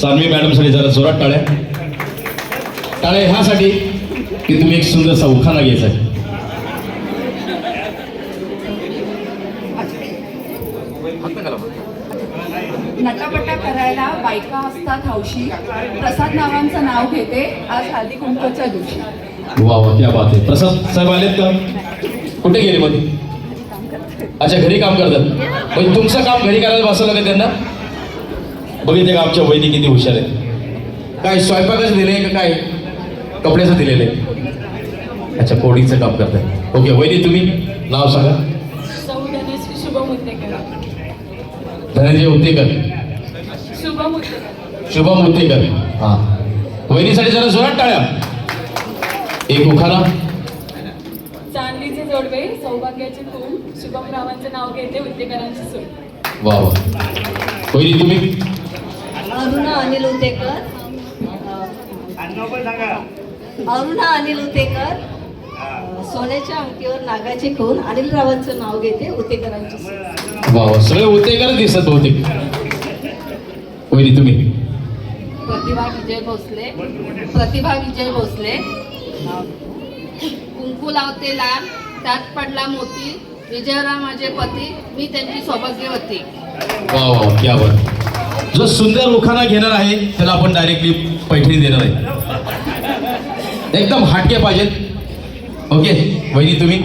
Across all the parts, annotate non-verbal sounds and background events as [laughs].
सानवी मॅडमसाठी जरा जोरात टाळ्या. टाळ्या ह्यासाठी की तुम्ही एक सुंदरसा उखाणा घ्यायचा आहे. नटापटा करायला बायका असतात हौशी. प्रसाद नावांचं नाव घेते आज हळदी कुंकवाच्या दिवशी. वा वा क्या बात आहे. प्रसाद साहेब आलेत का? कुठे गेले मध्ये अच्छा घरी काम करतात. म्हणजे तुमचं काम घरी करायला बसवलं का त्यांना? बघितले का आमच्या वहिनी किती हुशार आहे काय स्वयंपाकच दिले का काय? कपड्याचं दिलेलं आहे. अच्छा कोडीचं काम करताय. ओके वहिनी तुम्ही? नाव सांगा. धनंजय उत्तेकर शुभम उत्तेकर शुभम उत्तेकर हा. वहिनीसाठी जरा जोरात टाळ्या. एक उखाणा. चांदलीचे जोडवे सौभाग्याचे फूल. शुभम रावांचं नाव घेते वा वा. वहिनी तुम्ही? अरुणा अनिल उतेकर अरुणा अनिल उतेकर सोन्याच्या अंगठीवर नागाचे खून. अनिल रावांचं नाव घेते उतेकरांची सगळे उत्तेकर दिसत वहिनी तुम्ही? प्रतिभा विजय भोसले. प्रतिभा विजय भोसले. कुंकू लावते लाल त्यात पडला मोती. विजयराव माझे पती. मी त्यांची सौभाग्यवती. वा वा. क्या बात. जो सुंदर उखाणा घेणार आहे त्याला आपण डायरेक्टली पैठणी देणार आहे. एकदम हाटके पाहिजेत. ओके वहिनी तुम्ही?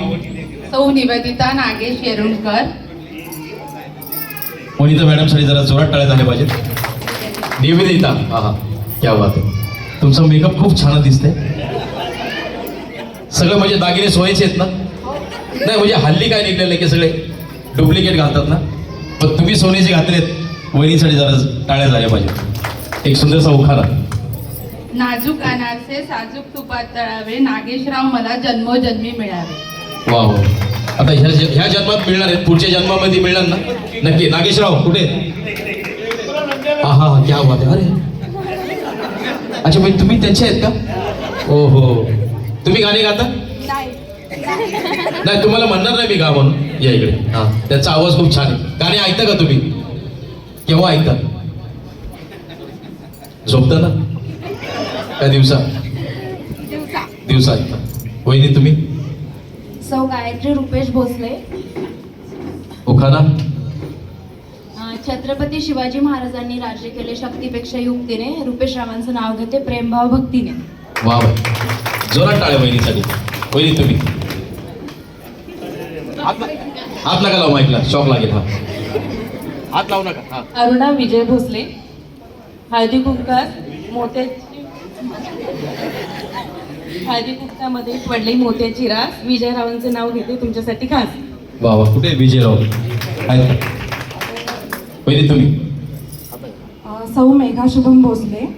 सौ निवेदिता नागेश येरुणकर. वनिता मॅडमसाठी जरा जोरात टाळ्या झाल्या पाहिजेत. निवेदिता. हा हा क्या बात आहे. तुमचा मेकअप खूप छान दिसतंय. सगळं म्हणजे दागिने सोयीचे आहेत ना? नाही म्हणजे हल्ली काय निघलेलं की सगळे डुप्लिकेट घालतात ना? पण तुम्ही सोन्याचे घातलेत. वहिनीसाठी जरा टाळ्या झाल्या पाहिजेत एक सुंदरसा उखाणा नाजूक अनारसे साजूक तुपात तळावे नागेशराव मला जन्मोजन्मी मिळावे. वा वा आता ह्या ह्या जन्मात मिळणार आहेत पुढच्या जन्मामध्ये मिळणार ना? नक्की. नागेशराव कुठे? हा हा हा, क्या बात आहे. अरे. अच्छा म्हणजे तुम्ही त्यांचे आहेत का? ओ हो तुम्ही गाणे गाता? नाही. तुम्हाला म्हणणार नाही मी गा म्हणून. या इकडे. हा. त्यांचा आवाज खूप छान आहे. गाणे ऐकता का तुम्ही? केव्हा ऐकता झोपता ना? का दिवसा? दिवसा. ऐकता वहिनी तुम्ही? सौ गायत्री रुपेश भोसले. उखाणा अ, छत्रपती शिवाजी महाराजांनी राज्य केले शक्तीपेक्षा युक्तीने. रुपेश रावांचं नाव घेते प्रेमभाव भक्तीने. वा जोरात टाळ्या बहिणीसाठी वहिनी तुम्ही? हात नका लावू माईकला शॉक लागेल हा. हात लावू नका. अरुणा विजय भोसले हळदी कुंकात मोत्या हळदी कुंकामध्ये पडली मोत्याची रास विजयरावांचं नाव घेते तुमच्यासाठी खास. वा वा कुठे विजयराव आहेत का? वहिनी तुम्ही. अ, सौ मेघा शुभम भोसले.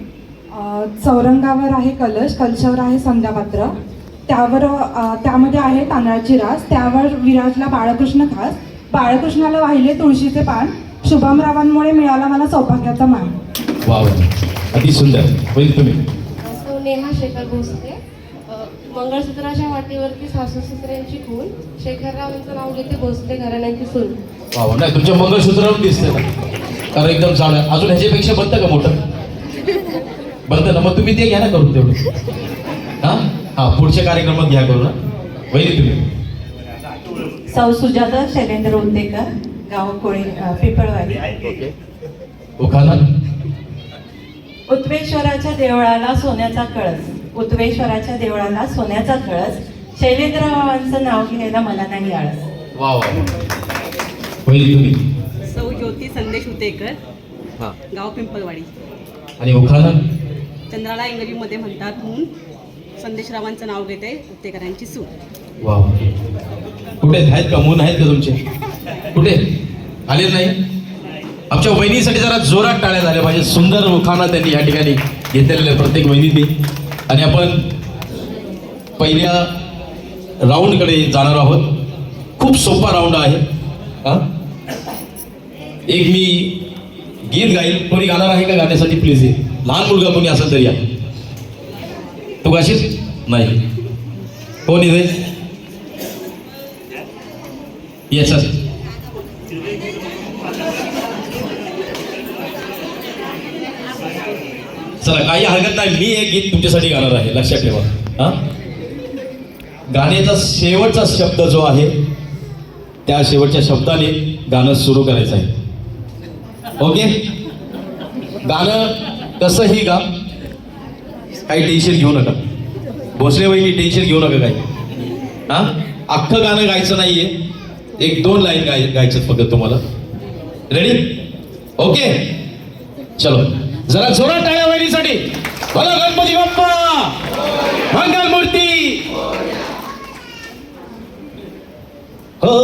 अ, चौरंगावर आहे कलश कलशावर आहे संध्यापात्र. त्यावर अ, त्यामध्ये आहे तांदळाची रास. त्यावर विराजला बाळकृष्ण खास. बाळकृष्णाला वाहिले तुळशीचे पान. शुभमरावांमुळे मिळाला मला सौभाग्याचा मान. वा अति सुंदर. वहिनी तुम्ही. सो नेहा शेखर भोसले. मंगळसूत्राच्या वाटेवरती सासू सुसऱ्यांची खून. शेखररावांचं नाव घेते भोसले घराण्याची सून. वा नाही तुमच्या मंगळसूत्रावर दिसते ना. कारण एकदम चांगलं अजून ह्याच्यापेक्षा बनतं का मोठं? बनतं ना. मग तुम्ही ते घ्या ना करून तेवढं. हा? हा पुढच्या कार्यक्रमात घ्या करू ना वहिनी तुम्ही. सौ सुजाता शैलेंद्र उंदेकर. गाव कोळी पिंपळवाडी उत्वेश्वराच्या देवळाला सोन्याचा कळस. उत्वेश्वराच्या देवळाला सोन्याचा कळस. शैलेंद्ररावांचं नाव घ्यायला मला नाही आळस. सौ ज्योती संदेश उतेकर. हा. गाव पिंपळवाडी. आणि उखाणा चंद्राला इंग्रजीमध्ये म्हणतात म्हणून संदेशरावांचं नाव घेते उत्तेकरांची सूट. कुठे आहेत? आहेत का? मून आहेत का तुमचे? कुठे? आले नाही? आमच्या वहिनीसाठी जरा जोरात टाळ्या झाल्या पाहिजे सुंदर मुखाना त्यांनी या ठिकाणी घेतलेल्या आहे, प्रत्येक वहिनीने. आणि आपण पहिल्या राऊंडकडे जाणार आहोत. खूप सोपा राऊंड आहे. एक मी गीत गाईल. कोणी गाणार आहे का गाण्यासाठी? प्लीज ये लहान मुलगा कोणी असेल तरी या. तू गाशील? नाही. कोण इथे? याच्यात चला काही हरकत नाही. मी एक गीत तुमच्यासाठी गाणार आहे. लक्षात ठेवा. हा? गाण्याचा शेवटचा शब्द जो आहे त्या शेवटच्या शब्दाने गाणं सुरू करायचं आहे. ओके? गाणं कसंही गा. काही टेन्शन घेऊ नका. भोसले वहिनी टेन्शन घेऊ नका काही. हा? अख्खं गाणं गायचं नाहीये. एक दोन लाईन गाय गायचं फक्त तुम्हाला. Ready okay? चलो. जरा जोरात टाळ्या वहिनीसाठी. बोला गणपती बाप्पा. मंगल मूर्ती. हो,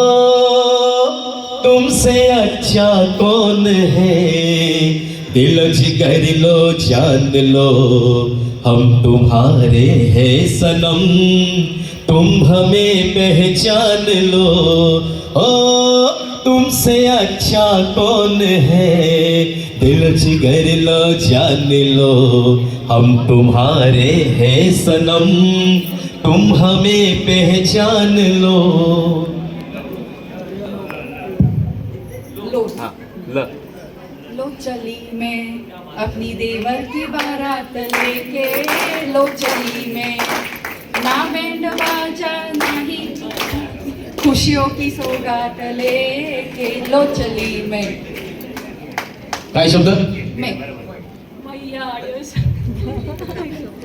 तुमसे अच्छा कौन है? दिल जिगर लो जान लो. हम तुम्हारे हैं सनम. तुम हमें पहचान लो. ओ तुमसे अच्छा कौन है? दिल जिगर लो जान लो हम तुम्हारे हैं सनम तुम हमें पहचान लो। लो। ल। लो चली मैं अपनी देवर की बारात लेके। लो चली मैं ना बैंड बाजा नहीं। खुशियों की सौगात लेके। लो चली मैं काय शब्द? मैं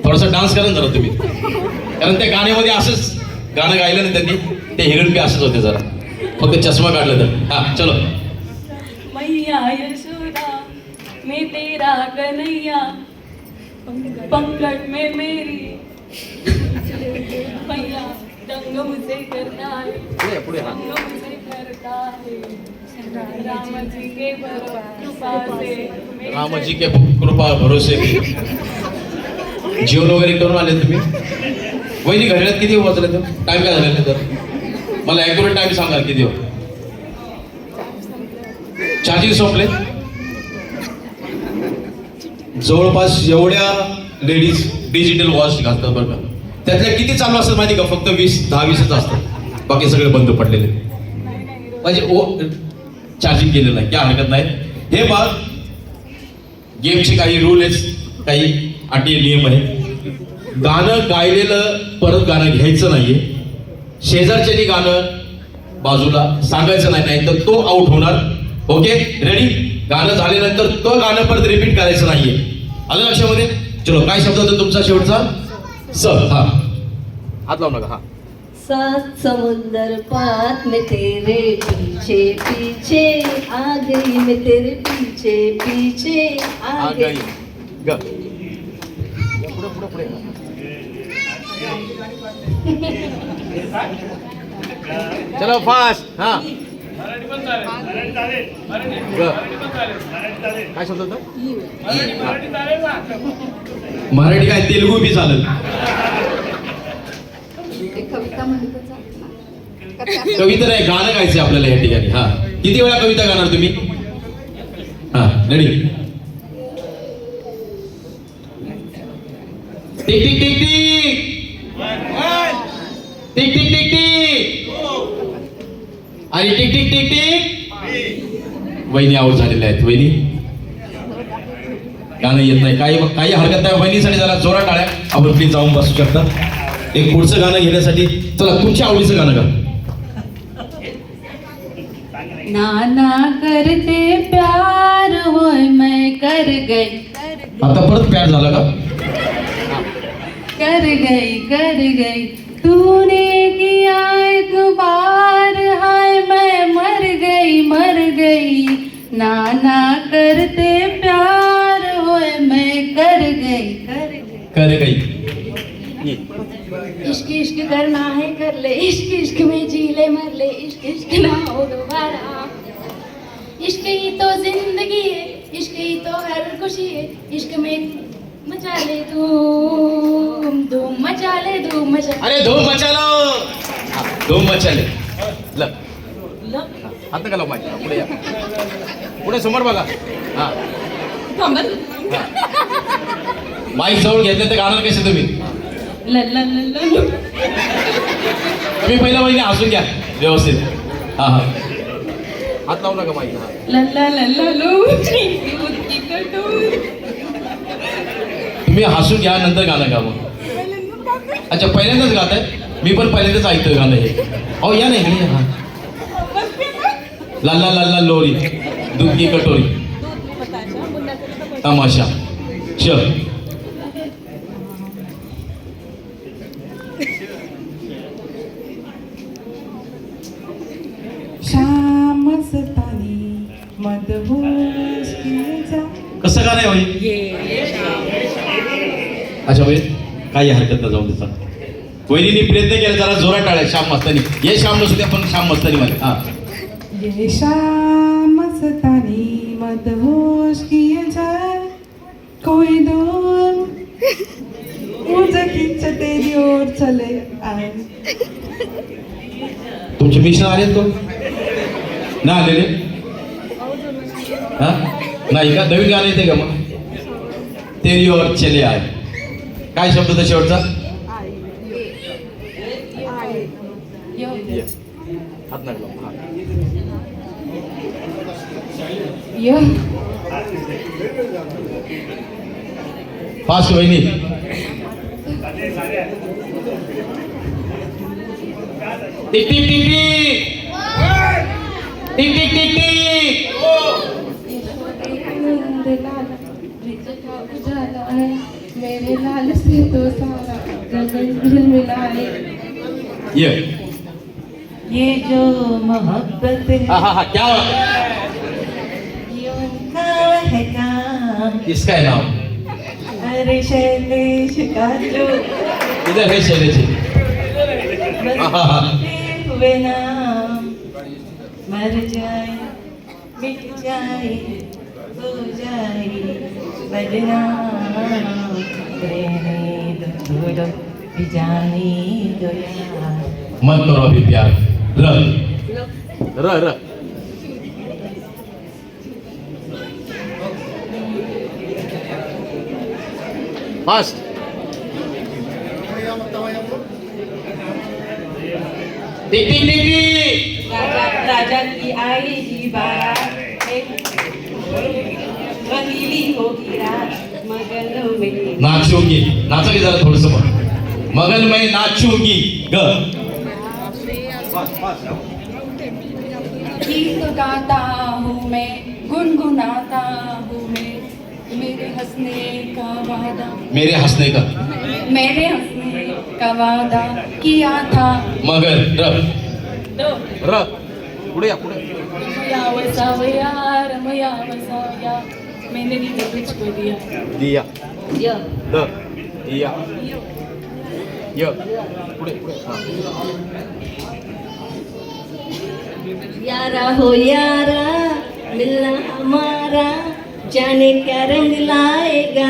थोडासा डान्स करा जरा तुम्ही. कारण त्या गाण्यामध्ये असंच गाणं गायलं ना त्यांनी ते हिरण असंच होते जरा. फक्त चष्मा काढला तर. हा चलो. मैया यशोदा मैं तेरा कन्हैया पंकज में मेरी। मैया दंग मुझे करता है पुढे हा. दंग मुझे करता है। रामजी के कृपा भरोसे जेवण वगैरे करून आले तुम्ही? वहिनी घड्याळात किती वाजले तर? टाइम काय झालेला तर? मला ॲक्युरेट टाइम सांगा किती चार्जिंग संपले. जवळपास एवढ्या लेडीज डिजिटल वॉच घालतात बरं का. त्यातल्या किती चालू असतात माहिती का? फक्त वीस दहा वीसच असतात. बाकी सगळे बंद पडलेले. म्हणजे चार्जिंग केलेलं आहे. काय हरकत नाही? हे बघ. गेमचे काही रूल आहेत. काही अटी नियम आहे गाणं गायलेलं परत गाणं घ्यायचं नाहीये. शेजारच्यानी गाणं बाजूला सांगायचं नाही नाही तर तो आउट होणार. ओके रेडी गाणं झाल्यानंतर तो गाणं परत रिपीट करायचं नाहीये. आलं लक्षामध्ये? चलो काय शब्द होता तुमचा शेवटचा? स हा. हात लावू नका. हा. सात समुंदर पार में तेरे पीछे पीछे आ गई मैं तेरे पीछे पीछे आ गई गई ग। पुढे पुढे पुढे चलो फास्ट हा। ग. काय शब्द होता? मराठी काय तेलुगू बी चालेल ते कविता म्हणतच ना? का त्या- [laughs] कविता नाही गाणं गायचं आपल्याला या ठिकाणी. हा. किती वेळा कविता गाणार तुम्ही? हा ready tick tick tick tick. Tick tick tick tick. आणि टिक टिक टिक टिक. वहिनी आऊट झालेल्या आहेत. वहिनी? गाणं येत नाही. काही काही हरकत नाही. वहिनीसाठी जरा जोरात टाळ्या. आपण प्लीज जाऊन बसू शकता. एक पुढचं गाणं घेण्यासाठी चला तुमच्या आवडीचं गाणं गा नाना करते प्यार होय मैं कर गई. आता परत प्यार झाला का? कर गई कर गई. तूने किया एक बार हाय मैं मर गई मर गई. नाना करते प्यार होय मैं कर गई कर गई. कर गई. इश्क इश्क करना है कर ले। इश्क इश्क में जी ले मर ले। इश्क इश्क ना हो दोबारा। इश्क ही तो जिंदगी है इश्क ही तो हर खुशी है। इश्क में मचा ले धूम धूम मचा ले धूम मचा अरे धूम मचालो हा, धूम मचाले ल। हात नका लावू माझ्या पुढे या। पुढे समोर बघा। हा। माईक जवळ घेतले तर गाणार कसे तुम्ही? ल ल ल ल तुम्ही पहिल्या महिने हसून घ्या. व्यवस्थित. हा हा. हात लावू नका माईक ल तुम्ही हसून घ्या नंतर गाणं गा मग अच्छा पहिल्यांदाच गात आहे. मी पण पहिल्यांदाच ऐकतोय गाणं हे. अहो या नाही लल्ला हा. लोरी. दूध कटोरी. तमाशा. चल. कसं गाणं आहे होईल अच्छा होईल काही हरकत नाही जाऊन देता वहिनीने प्रयत्न केला जरा जोरात टाळ्या श्याम मस्तानी. ये श्याम नसू द्या पण श्याम मस्तानी मध्ये. हा. ये शाम सतानी मदहोश किए जाए कोई दूर मुझे खींच तेरी ओर चले आए। तुमचे मिश्र आलेत तो ना आलेले? हा? नाही का? नवीन गाणं येते का मग? तेरी और चले आय काय शब्द होता शेवटचा? हा. फास्ट वहिनी. Tick tick tick tick tick tick. से तो ये। ये जो मोहब्बत है। हा हा हा क्या है? काम। इसका है नाम। अरे शैलेश का जो। इधर है शैलेश हुए नाम। मर जाए मिट जाए। Mantul lebih biar Re Re Re Pas Titi Titi Raja Ki Ai Ibarat नाचूंगी. नाचा की जरा थोडस मगन मैं नाचूंगी. ग. गीत गाता हूँ मैं गुनगुनाता हूँ मैं मेरे हंसने का वादा। मेरे हंसने का। मेरे हंसने का वादा किया था। मगर र. र. पुढे या पुढे. रमया वसावया रमया वसावया मैंने दिल तुझको दिया दिया द दिया य पुढे पुढे यारा हो यारा मिलना हमारा जाने क्या रंग लाएगा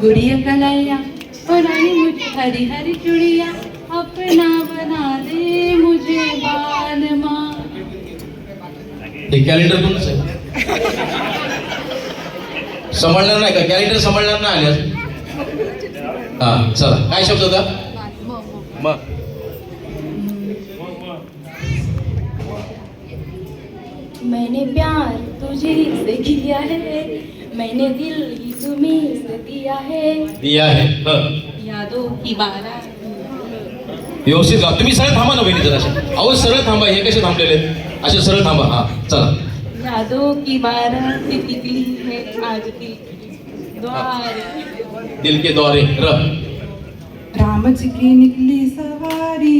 गुड़िया कलैया बनाई मुझे हरी हरी चुड़िया अपना बना दे मुझे बाल माँ हे कॅलेंडर कोणच आहे सांभाळणार नाही का? कॅलेंडर सांभाळणार नाही आल्यास हा चला. काय शब्द होता? मग मैंने प्यार तुझे से किया है मैंने दिल ही तुम्हें से दिया है। दिया ह. यादों की व्यवस्थित तुम्ही सरळ थांबा ना बहिणी जरा अहो सरळ थांबा हे कसे थांबलेले? असे सरळ थांबा. हा चला. यादों की बारात निकली है आज दिल के द्वार. दिल के द्वारे र. राम जी की निकली सवारी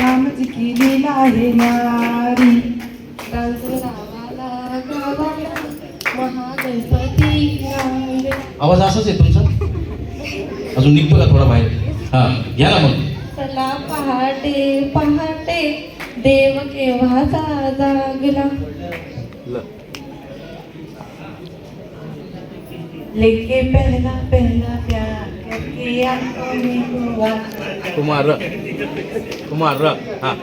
राम जी की लीला है रांगे आवाज असाच आहे तुमचा? अजून निघतो का थोडा बाहेर? हा घ्या ना मग. चला पहाटे पहाटे. देव केव्हा जागला लेके पहला पहला प्यार कुमार कुमार हाँ.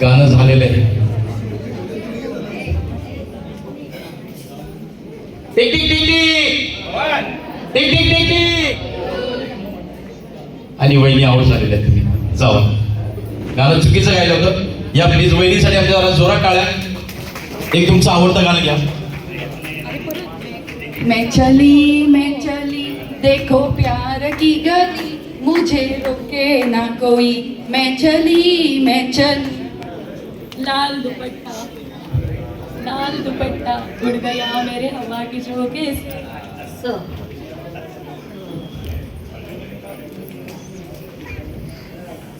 गाणं झालेलं आहे. Tick tick tick. Tick tick tick. आणि वहिनी आऊट झालेल्या आहेत तुम्ही. जावा गाणं चुकीचं गायलं होतं. या प्लीज वहिनीसाठी आमच्या जरा जोरात टाळ्या. एक तुमचं आवडतं गाणं घ्या. मैं चली मैं चली देखो प्यार की गली मुझे रोके ना कोई। मैं चली मैं चली। लाल दुपट्टा लाल दुपट्टा उड़ गया मेरे हवा की झोंके से स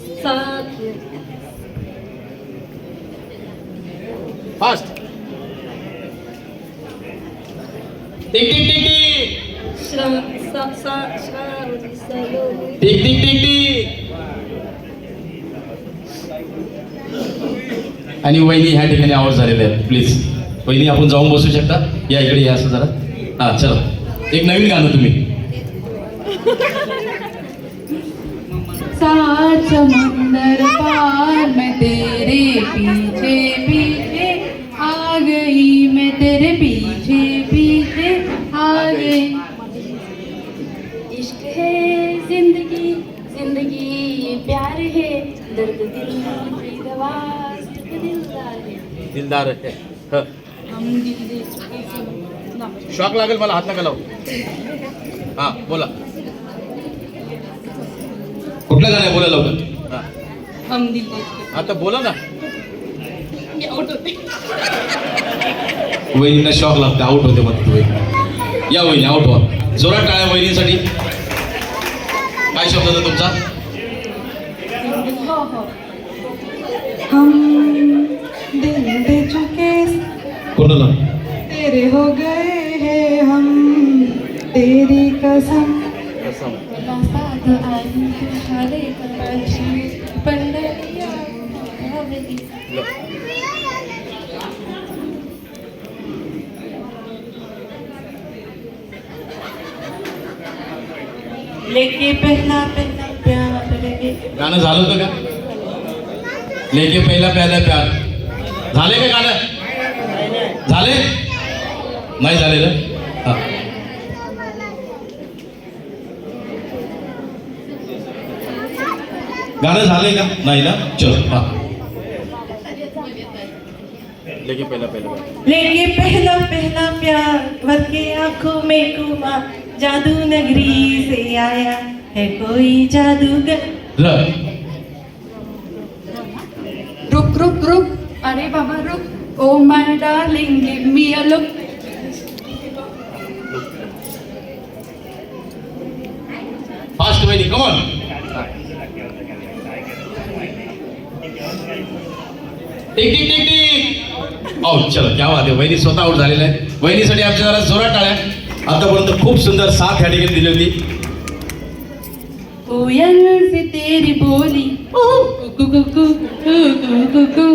सात fast tick tick tick tick tick tick tick tick आणि वहिनी ह्या ठिकाणी आवाज झालेले आहेत. प्लीज वहिनी आपण जाऊन बसू शकता? या इकडे या असं जरा. हा चला. एक नवीन गाणं तुम्ही. सात समंदर पार मैं तेरे पीछे पीछे। आ गई मैं तेरे पीछे पीछे। आ गई। इश्क है ज़िंदगी ज़िंदगी ये प्यार है। दर्द दिल की दवा दिलदार है। दिलदार हैं। शॉक लागेल मला हात नका लावू हा बोला। कुठलं गाणं आहे? बोला लवकर. हा. हम दिल दे चुके आता बोला ना. वहिनींना शॉक लागते. आउट होते मग वहिनी या वहिनी आउट व्हा. जोरात टाळ्या वहिनीसाठी. काय शब्द होता तुमचा? हम दिल दे चुके कोणाला? तेरे हो गए हैं हम। तेरी कसम साथ आई पंढरिया लेके पहला पहला प्यार गाणं झालं होतं का? लेके पहिला प्याला प्यार। झाले का गाणं? झाले नाही झालेलं? हा. गाणं झालंय का? नाही ना? चल हा। लेके पहिला पहिला प्यार. लेके पहला पहला प्यार भर के आँखों में घुमा जादू नगरी से आया है कोई जादूगर। रुक रुक रुक। अरे बाबा रुक। ओ my darling give me a look. Fast वहिनी कमॉन टिक टिक औ चलो क्या वाद आहे वहिनी स्वतः आउट झालेलं आहे वहिनीसाठी आमच्या जरा जोरात टाळ्या. आतापर्यंत खूप सुंदर साथ या ठिकाणी दिली होती. कोयल से तेरी बोली. कुकु कुकु कुकु कुकु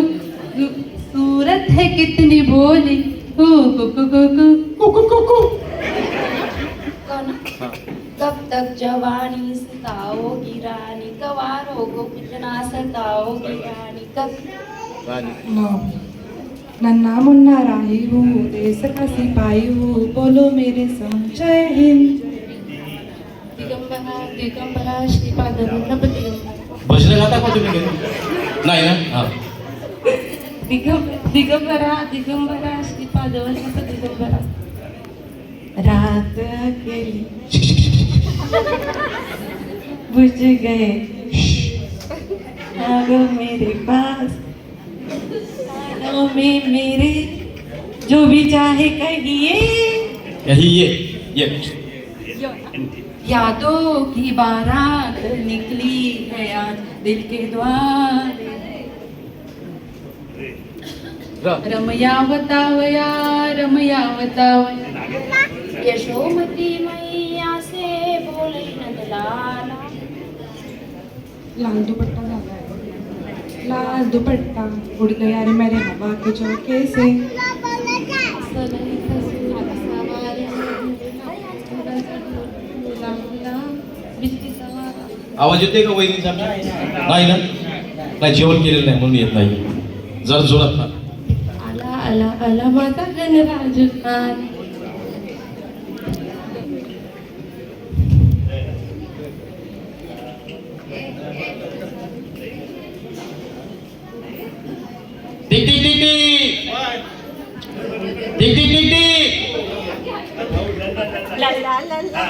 सूरत है कितनी बोली. कुकु कुकु कुकु कुकु कब तक जवानी सताओगी रानी कवारों को कितना सताओगी रानी कब नन्ना मुन्ना राही हूँ देश का सिपाही हूँ बोलो मेरे संग जय हिंद दिगंबरा दिगंबरा श्रीपाद भजन गाता का तुम्ही? नाही ना हा दिगंब दिगंबरा दिगंबरा श्रीपाद दिगंबरा रात अकेली बुझ गए आ गो मेरे पास कानों में मेरे जो भी चाहे कहिए। यही ये ये। यादों की बारात निकली है आज दिल के द्वार। र। रमयावतावया रमयावतावया यशोमती मैया से बोले नंदलाला। लाल दुपट्टा। दुपट्टा उड़ गया रे मेरे हवा के झोंके से। आवाज़ येते का वहिनीचा नाही ना? नाही जेवण केलेलं नाही म्हणून येत नाही. जर जोरात ना. आला आला आला माझा Ganraj tick tick tick tick. Tick tick tick tick. ला ला ला ला.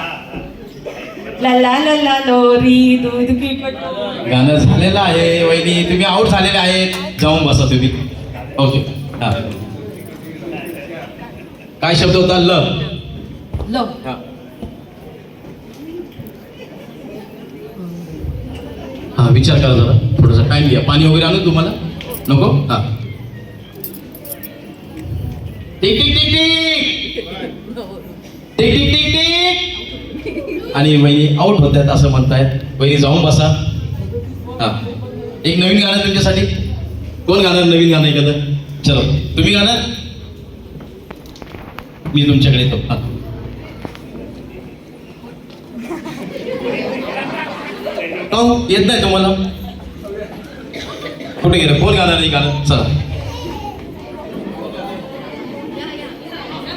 ला ला ला ला लोरी दूध की कटोरी गाणं झालेलं आहे वहिनी. तुम्ही आउट झालेले आहेत. जाऊन बसा तुम्ही. ओके हा. काय शब्द होता? ल. लो. हा. हा विचार करा जरा. थोडासा टाइम घ्या पाणी वगैरे आणू तुम्हाला? नको? हा. आणि बहिणी आउट होतात असं म्हणतायत. बहिणी जाऊन बसा. हा. एक नवीन गाणं तुमच्यासाठी. कोण गाणं नवीन गाणं एखादं? चलो तुम्ही गाणार? मी तुमच्याकडे येतो. हा. येत नाही तुम्हाला? कुठे गेलं? कोण गाणार नाही गाणं? चला.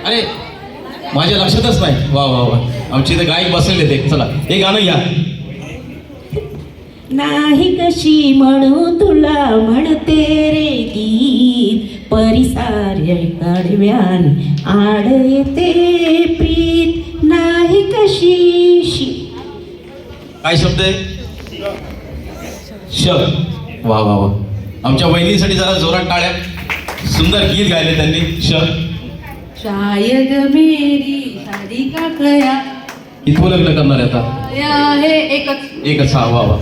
अरे माझ्या लक्षातच नाही. वा वा वा. आमची इथे गायक बसलेले ते. चला हे गाणं घ्या नाही कशी म्हणू तुला म्हणते रे गीत. परिसार्य कडव्यान आड येते प्रीत. नाही कशी शी काय शब्द आहे? श. वा वा वा. आमच्या वहिनीसाठी जरा जोरात टाळ्या. सुंदर गीत गायले त्यांनी. श. शायद मेरी शादी का कया इथं लग्न करणार आहे आता? है एकच. एकच हा वा वा.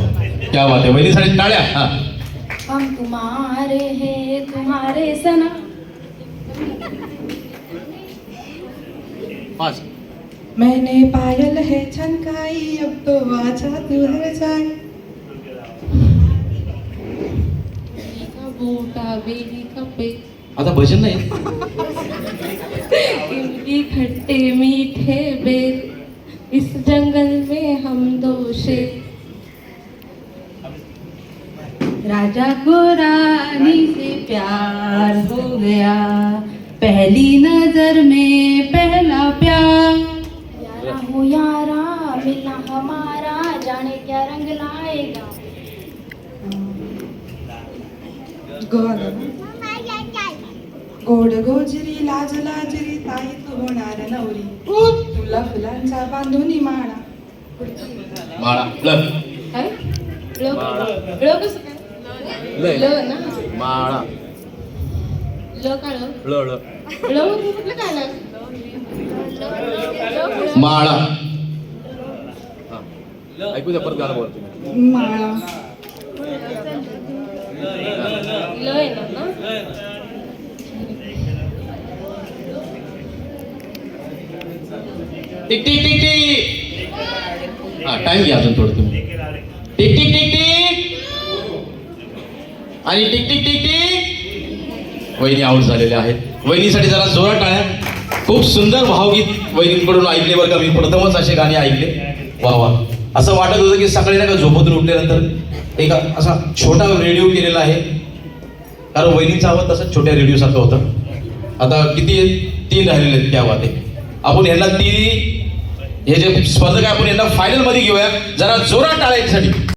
क्या बात आहे. वहिनीसाठी टाळ्या हा. हम तुम्हारे हैं तुम्हारे सना. पाच. मैंने पायल है छनकाई अब तो आजा तू हर जाए. का बूटा बेली का पे आता भजन नाही. इमली खट्टे मीठे बेर इस जंगल में हम दो शेर। राजा को रानी से प्यार हो गया। पहली नज़र में पहला प्यार। यारा हो यारा मिलना हमारा जाने क्या रंग लाएगा। गोड गोजरी लाज लाजरी ताई तू होणार नवरी. तुला फुलांचा बांधून माळा. माळा ल काय? ळ ळ कसं काय? ल ना? माळा. ल का ळ ल ल. ळ कुठलं काय माळा. ऐकू द्या परत गाणं बोलतो माळा ल येणार ना टिक टिक टिक टिक. हा टाइम घ्या अजून थोडं तुम्ही. Tick tick tick tick. आणि टिक टिक टिक टिक. वहिनी आऊट झालेले आहेत. वहिनीसाठी जरा जोरात टाळ्या. खूप सुंदर भावगीत वहिनींकडून ऐकले बरं का. मी प्रथमच असे गाणे ऐकले. वा वा. असं वाटत होतं की सकाळी नाही का झोपतून उठल्यानंतर एक असा छोटा रेडिओ केलेला आहे. कारण वहिनीचा आवाज तसा छोट्या रेडिओसारखं होतं. आता किती तीन राहिलेले आहेत त्या वाते. आपण यांना ती हे जे स्पर्धक आहे आपण यांना फायनलमध्ये घेऊया जरा जोरात टाळायसाठी.